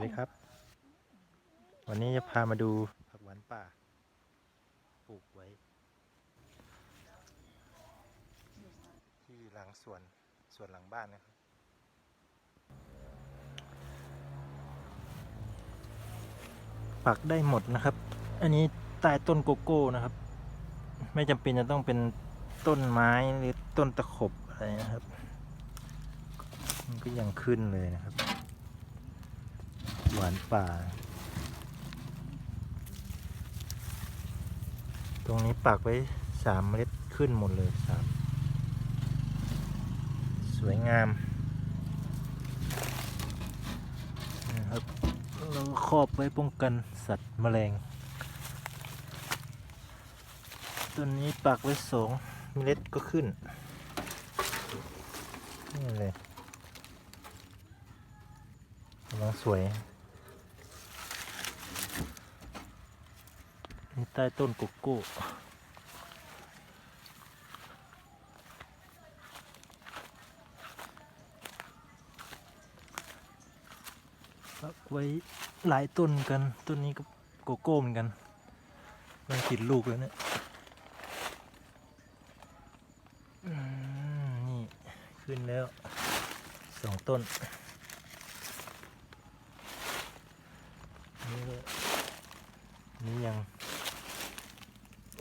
วัสดีครับ วันนี้จะพามาดูผักหวานป่า ปลูกไว้ ที่หลังสวนสวนหลังบ้านนะครับ ปักได้หมดนะครับ อันนี้ใต้ต้นโกโก้นะครับ ไม่จำเป็นจะต้องเป็นต้นไม้หรือต้นตะขบอะไรนะครับ มันก็ยังขึ้นเลยนะครับ หวานป่า ตรงนี้ปักไว้สามเมล็ดขึ้นหมดเลยสามสวยงามนะครับเราครอบไว้ป้องกันสัตว์แมลงต้นนี้ปักไว้สองเมล็ดก็ขึ้นนี่เลยกำลังสวย นี่ใต้ต้นโกโก้ปักไว้หลายต้นกันต้นนี้ก็โกโก้เหมือนกันมันติดลูกแล้วเนี่ยนี่ขึ้นแล้วสองต้นนี่ก็นี่ยัง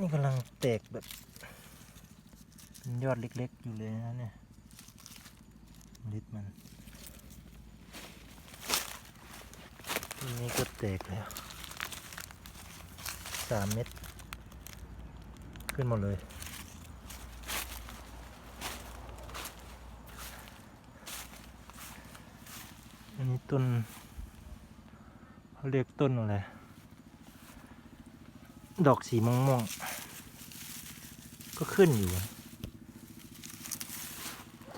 นี่กำลังแตกแบบยอดเล็กๆอยู่เลยนะเนี่ยลิดมันนนี้ก็แตกแล้วสามเม็ดขึ้นหมดเลยอันนี้ต้นเขาเรียกต้นอะไร ดอกสีม่วงๆก็ขึ้นอยู่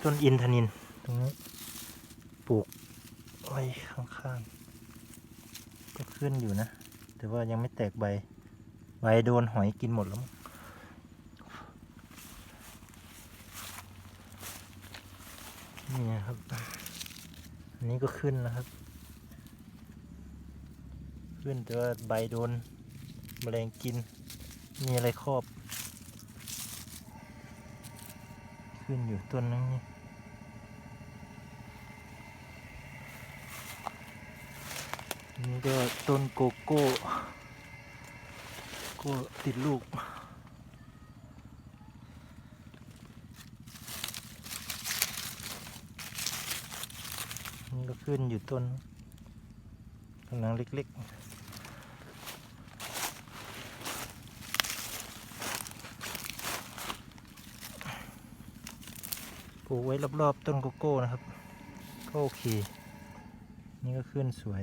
ต้นอินทนินตรงนี้ปลูกไว้ข้างๆ ก็ขึ้นอยู่นะ แต่ว่ายังไม่แตกใบ ใบโดนหอยกินหมดแล้วนี่นะครับ อันนี้ก็ขึ้นนะครับ ขึ้นแต่ว่าใบโดน แมลงกิน มีอะไรครอบ ขึ้นอยู่ต้นนึงนี่นี่ก็ต้นโกโก้ก็ติดลูกนี่ก็ขึ้นอยู่ต้นกำลังเล็กๆ ลูกไว้รอบๆต้นโกโก้นะครับ ก็โอเค นี่ก็ขึ้นสวย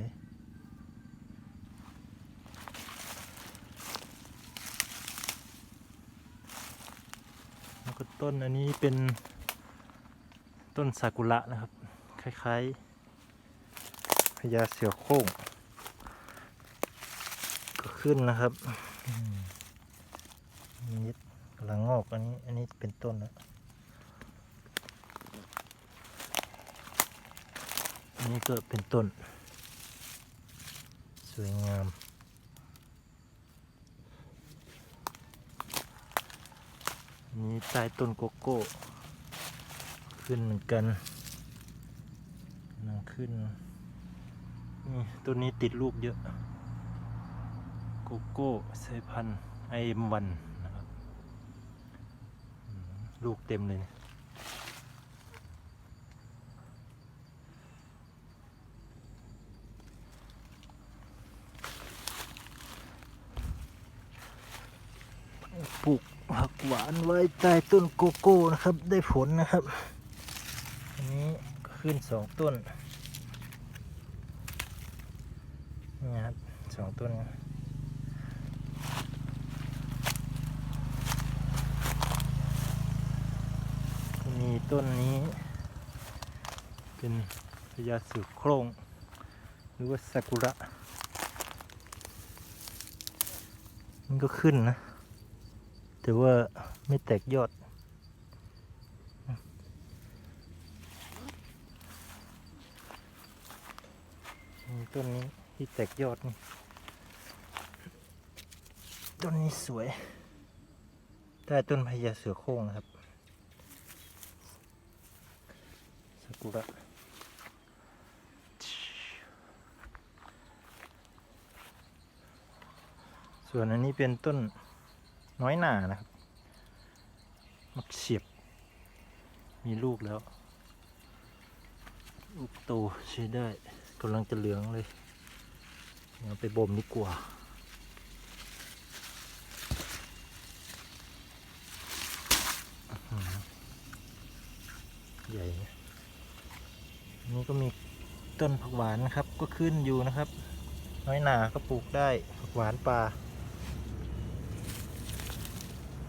แล้วก็ต้นอันนี้เป็นต้นซากุระนะครับ คล้ายๆพญาเสือโคร่งก็ขึ้นนะครับนี่กำลังงอกอันนี้อันนี้เป็นต้นแล้ อันนี้ก็เป็นต้น สวยงามนี้ใต้ต้นโกโก้ ขึ้นเหมือนกันนั่งขึ้นนี่ต้นนี้ติดลูกเยอะ โกโก้สายพันธุ์ไอเอ็มวันนะครับ ลูกเต็มเลยเนี่ย ปลูก ผักหวานไว้ใต้ต้นโกโก้นะครับ ได้ผลนะครับ อันนี้ขึ้นสองต้นนี่ครับสองต้นนะมีต้นนี้ เป็นพญาสือโครงหรือว่าซากุระมันก็ขึ้นนะ แต่ว่าไม่แตกยอด ต้นนี้ที่แตกยอดนี่ต้นนี้สวยได้ต้นพญาเสือโคร่งนะครับซากุระส่วนอันนี้เป็นต้น น้อยหนานะครับ มักเฉียบ มีลูกแล้ว ลูกโตใช้ได้กำลังจะเหลืองเลยเอาไปบ่มดีกว่าใหญ่ นี่ก็มีต้นผักหวานนะครับ ก็ขึ้นอยู่นะครับ น้อยหนาก็ปลูกได้ผักหวานป่า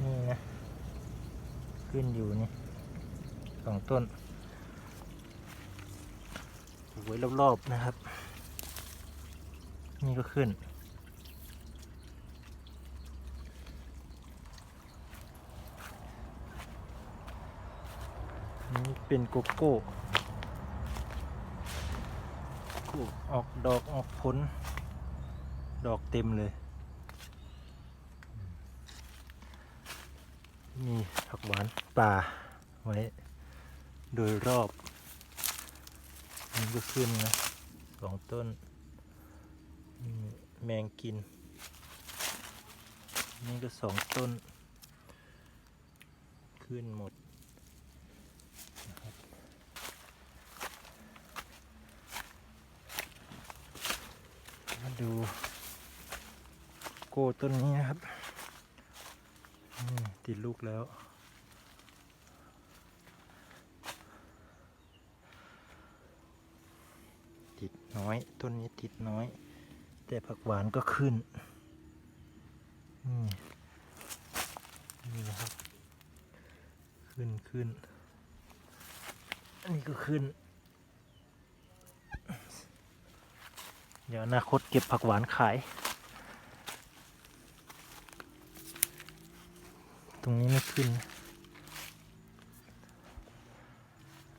นี่นะ ขึ้นอยู่นี่สองต้นปลูกไว้รอบๆนะครับ นี่ก็ขึ้น นี่เป็นโกโก้โก้ออกดอกออกผล ดอกเต็มเลย มีผักหวานป่าไว้ โดยรอบนี่ก็ขึ้นนะสองต้น แมงกิน นี่ก็สองต้น ขึ้นหมดมาดูโกต้นนี้นะครับ ติดลูกแล้ว ติดน้อย ต้นนี้ติดน้อย แต่ผักหวานก็ขึ้น นี่นี่นะครับ ขึ้นขึ้น อันนี้ก็ขึ้น เดี๋ยวอนาคตเก็บผักหวานขาย ตรงนี้ไม่ขึ้น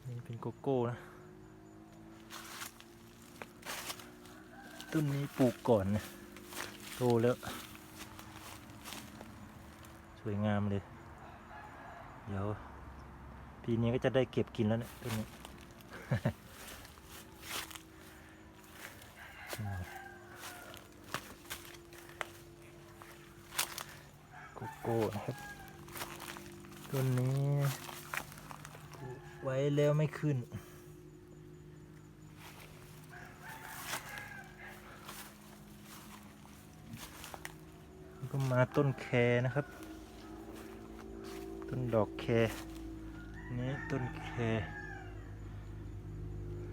นี่เป็นโกโก้นะ ต้นนี้ปลูกก่อนนะโตแล้ว สวยงามเลย เดี๋ยว ปีนี้ก็จะได้เก็บกินแล้วเนะต้นนี้โกโก้นะครับ ต้นนี้ไว้แล้วไม่ขึ้น ก็มาต้นแคนะครับ ต้นดอกแคนี้ต้นแค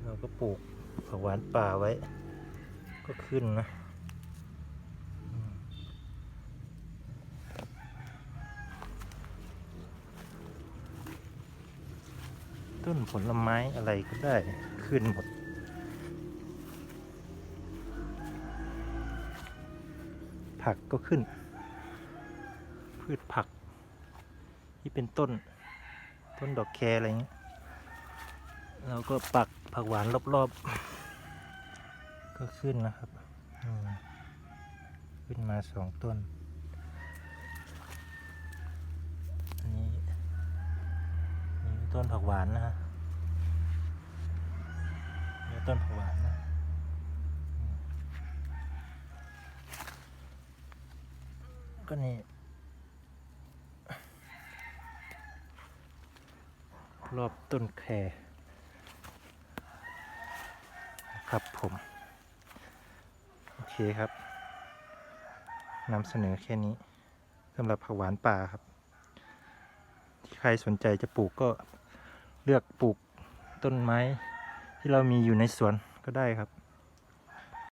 เราก็ปลูกผักหวานป่าไว้ ก็ขึ้นนะ ต้นผลไม้อะไรก็ได้ขึ้นหมด ผักก็ขึ้น พืชผัก ที่เป็นต้นต้นดอกแคอะไรเงี้ยเราก็ปักผักหวานรอบๆ ก็ขึ้นนะครับ ขึ้นมาสองต้น อันนี้นี่ ต้นผักหวานนะฮะนี่ต้นผักหวานนะก็นี่รอบต้นแครครับผม โอเคครับนำเสนอแค่นี้สำหรับผักหวานป่าครับ ที่ใครสนใจจะปลูกก็ เลือกปลูกต้นไม้ที่เรามีอยู่ในสวนก็ได้ครับ